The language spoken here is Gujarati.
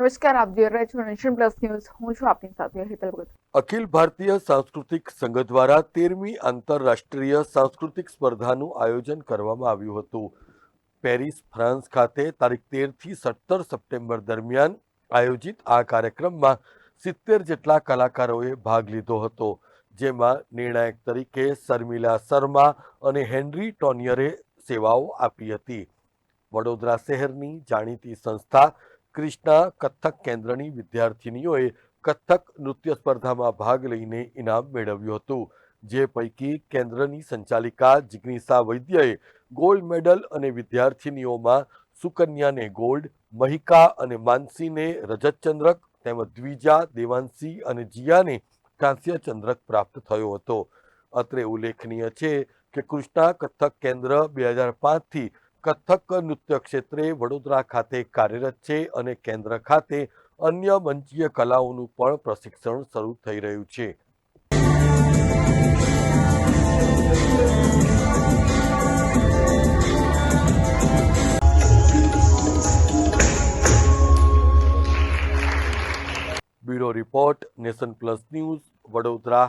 નમસ્કાર, આપ જોઈ રહ્યા છો નેશન પ્લસ ન્યૂઝ હું છું આપની સાથે હેતલ ભગત. અખિલ ભારતીય સાંસ્કૃતિક સંઘ દ્વારા તેરમી આંતરરાષ્ટ્રીય સાંસ્કૃતિક સ્પર્ધાનું આયોજન કરવામાં આવ્યું હતું. પેરિસ, ફ્રાન્સ ખાતે તારીખ તેરથી સત્તર સપ્ટેમ્બર દરમિયાન આયોજિત આ કાર્યક્રમમાં સિત્તેર જેટલા કલાકારોએ ભાગ લીધો હતો. જેમાં નિર્ણાયક તરીકે શર્મિલા શર્મા અને હેનરી ટોનિયરે સેવાઓ આપી હતી. વડોદરા શહેરની જાણીતી સંસ્થા ક્રિષ્ના કથક કેન્દ્રની વિદ્યાર્થિનીઓએ કથક નૃત્ય સ્પર્ધામાં ભાગ લઈને ઇનામ મેળવ્યું હતું, જે પૈકી કેન્દ્રની સંચાલિકા જિગ્નિસા વૈદ્યએ ગોલ્ડ મેડલ અને વિદ્યાર્થિનીઓમાં સુકન્યાને ગોલ્ડ, મહિકા અને માનસીને રજતચંદ્રક તેમજ દ્વિજા, દેવાંશી અને જીયાને કાંસ્ય ચંદ્રક પ્રાપ્ત થયો હતો. અત્રે ઉલ્લેખનીય છે કે કૃષ્ણા કથક કેન્દ્ર બે હજાર પાંચથી કથક નૃત્ય ક્ષેત્રે વડોદરા ખાતે કાર્યરત છે અને કેન્દ્ર ખાતે અન્ય મંચીય કલાઓનું પણ પ્રશિક્ષણ શરૂ થઈ રહ્યું છે. Bureau report nation plus news Vadodara.